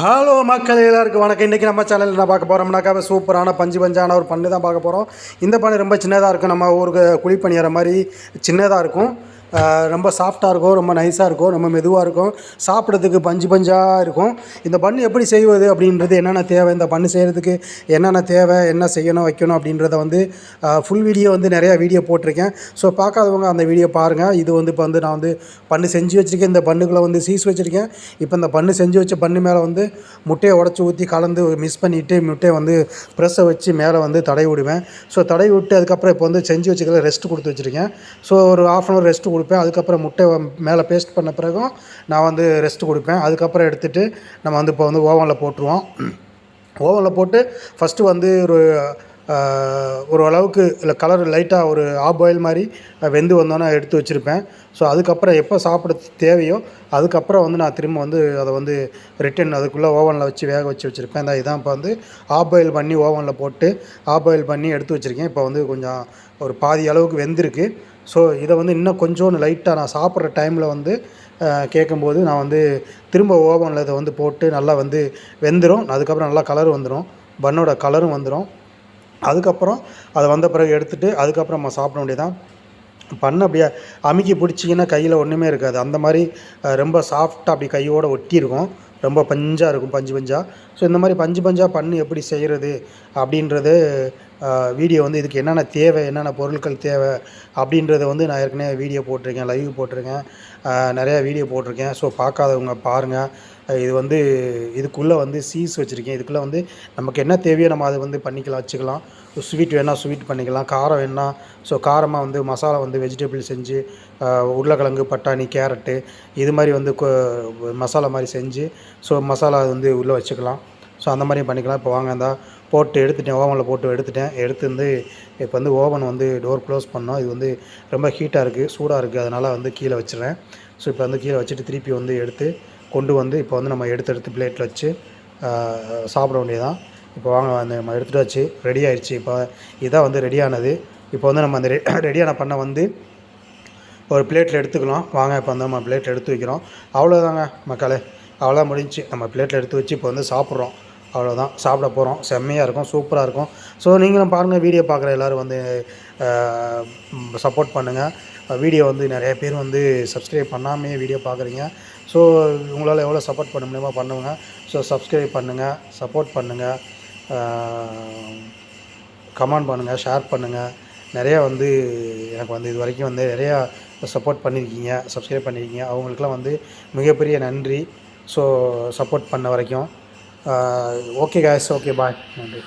Hello மக்கள் எல்லாருக்கும் வணக்கம். இன்றைக்கி நம்ம சேனலில் என்ன பார்க்க போகிறோம்னாக்கா சூப்பரான பஞ்சு பஞ்சான ஒரு பண்ணு தான் பார்க்க போகிறோம் இந்த பண்ணு ரொம்ப சின்னதாக இருக்கும். நம்ம ஊருக்கு குழி பணியார மாதிரி சின்னதாக இருக்கும். ரொம்ப சாஃப்டாக இருக்கும் ரொம்ப நைஸாக இருக்கும் ரொம்ப மெதுவாக இருக்கும். சாப்பிட்றதுக்கு பஞ்சு பஞ்சாக இருக்கும். இந்த பண்ணு எப்படி செய்வது அப்படின்றது என்னென்ன தேவை இந்த பண்ணு செய்கிறதுக்கு என்னென்ன தேவை என்ன செய்யணும் வைக்கணும் அப்படின்றத வந்து ஃபுல் வீடியோ வந்து நிறையா வீடியோ போட்டிருக்கேன். ஸோ பார்க்காதவங்க அந்த வீடியோ பாருங்கள் இது வந்து இப்போ வந்து நான் வந்து பண்ணு செஞ்சு வச்சுருக்கேன். இந்த பண்ணுக்குள்ளே வந்து சீஸ் வச்சுருக்கேன். இப்போ இந்த பண்ணு செஞ்சு வச்ச பண்ணு மேலே வந்து முட்டையை உடச்சி ஊற்றி கலந்து மிஸ் பண்ணிவிட்டு முட்டையை வந்து ப்ரெஸ்ஸை வச்சு மேலே வந்து தடை விடுவேன். ஸோ தடை விட்டு அதுக்கப்புறம் இப்போ வந்து செஞ்சு வச்சுக்கல ரெஸ்ட் கொடுத்து வச்சுருக்கேன். ஸோ ஒரு ஆஃப் அன் ஹவர் ரெஸ்ட் கொடுப்பேன். அதுக்கப்புறம் முட்டை மேலே பேஸ்ட் பண்ண பிறகும் நான் வந்து ரெஸ்ட் கொடுப்பேன். அதுக்கப்புறம் எடுத்துகிட்டு நம்ம வந்து இப்போ வந்து ஓவனில் போட்டுருவோம். ஓவனில் போட்டு ஃபஸ்ட்டு வந்து ஒரு ஓரளவுக்கு ஒரு அளவுக்கு இல்லை கலர் லைட்டாக ஒரு ஆப் பாயில் மாதிரி வெந்து வந்தோன்னே எடுத்து வச்சுருப்பேன். ஸோ அதுக்கப்புறம் எப்போ சாப்பிட தேவையோ அதுக்கப்புறம் வந்து நான் திரும்ப வந்து அதை வந்து ரிட்டன் அதுக்குள்ளே ஓவனில் வச்சு வேக வச்சு வச்சுருப்பேன். இந்த இதான் இப்போ வந்து ஆப் பாயில் பண்ணி ஓவனில் போட்டு ஆப் பாயில் பண்ணி எடுத்து வச்சுருக்கேன். இப்போ வந்து கொஞ்சம் ஒரு பாதி அளவுக்கு வெந்திருக்கு. ஸோ இதை வந்து இன்னும் கொஞ்சோண்டு லைட்டாக நான் சாப்பிட்ற டைமில் வந்து கேட்கும்போது நான் வந்து திரும்ப ஓவனில் இதை வந்து போட்டு நல்லா வந்து வெந்துடும் அதுக்கப்புறம் நல்லா கலர் வந்துடும் பண்ணோட கலரும் வந்துடும் அதுக்கப்புறம் அதை வந்த பிறகு எடுத்துகிட்டு அதுக்கப்புறம் நம்ம சாப்பிட வேண்டியதான் பண்ண அப்படியே அமுக்கி பிடிச்சிங்கன்னா கையில் ஒன்றுமே இருக்காது. அந்த மாதிரி ரொம்ப சாஃப்டாக அப்படி கையோடு ஒட்டியிருக்கும். ரொம்ப பஞ்சாக இருக்கும் பஞ்சு பஞ்சாக ஸோ இந்த மாதிரி பஞ்சு பஞ்சாக பண்ணு எப்படி செய்கிறது அப்படின்றது வீடியோ வந்து இதுக்கு என்னென்ன தேவை என்னென்ன பொருட்கள் தேவை அப்படின்றத வந்து நான் ஏற்கனவே வீடியோ போட்டிருக்கேன் லைவ் போட்டிருக்கேன். நிறையா வீடியோ போட்டிருக்கேன். ஸோ பார்க்காதவங்க பாருங்கள் இது வந்து இதுக்குள்ளே வந்து சீஸ் வச்சுருக்கேன். இதுக்குள்ளே வந்து நமக்கு என்ன தேவையோ நம்ம அதை வந்து பண்ணிக்கலாம் வச்சுக்கலாம். ஸ்வீட் வேணால் ஸ்வீட் பண்ணிக்கலாம். காரம் வேணால் ஸோ காரமாக வந்து மசாலா வந்து வெஜிடபிள் செஞ்சு உருளைக்கிழங்கு பட்டாணி கேரட்டு இது மாதிரி வந்து மசாலா மாதிரி செஞ்சு ஸோ மசாலா வந்து உள்ளே வச்சுக்கலாம். ஸோ அந்த மாதிரியும் பண்ணிக்கலாம். இப்போ வாங்க இருந்தால் போட்டு எடுத்துட்டேன் ஓவனில் போட்டு எடுத்துட்டேன். எடுத்து வந்து இப்போ வந்து ஓவன் வந்து டோர் க்ளோஸ் பண்ணோம். இது வந்து ரொம்ப ஹீட்டாக இருக்குது சூடாக இருக்குது அதனால் வந்து கீழே வச்சுறேன் ஸோ இப்போ வந்து கீழே வச்சுட்டு திருப்பி வந்து எடுத்து கொண்டு வந்து இப்போ வந்து நம்ம எடுத்து எடுத்து பிளேட்டில் வச்சு சாப்பிட வேண்டியதான் இப்போ வாங்க வந்து நம்ம எடுத்துகிட்டு வச்சு ரெடி ஆயிடுச்சு இப்போ இதான் வந்து ரெடியானது இப்போ வந்து நம்ம அந்த ரெடியான பண்ண வந்து ஒரு பிளேட்டில் எடுத்துக்கலாம். வாங்க இப்போ வந்து நம்ம பிளேட்டில் எடுத்து வைக்கிறோம். அவ்வளோதாங்க மக்களே. அவ்வளோ முடிஞ்சுச்சு நம்ம பிளேட்டில் எடுத்து வச்சு இப்போ வந்து சாப்பிட்றோம். அவ்வளோதான் சாப்பிட போகிறோம் செம்மையாக இருக்கும். சூப்பராக இருக்கும். ஸோ நீங்களும் பாருங்கள் வீடியோ பார்க்குற எல்லோரும் வந்து சப்போர்ட் பண்ணுங்கள் வீடியோ வந்து நிறைய பேர் வந்து சப்ஸ்கிரைப் பண்ணாமே வீடியோ பார்க்குறீங்க. ஸோ உங்களால் எவ்வளோ சப்போர்ட் பண்ண முடியுமோ பண்ணுங்க. ஸோ சப்ஸ்கிரைப் பண்ணுங்கள் சப்போர்ட் பண்ணுங்கள் கமெண்ட் பண்ணுங்கள் ஷேர் பண்ணுங்கள் நிறையா வந்து எனக்கு வந்து இது வரைக்கும் வந்து நிறையா சப்போர்ட் பண்ணியிருக்கீங்க சப்ஸ்கிரைப் பண்ணியிருக்கீங்க அவங்களுக்குலாம் வந்து மிகப்பெரிய நன்றி. ஸோ சப்போர்ட் பண்ண வரைக்கும். ஓகே guys ஓகே பாய் நன்றி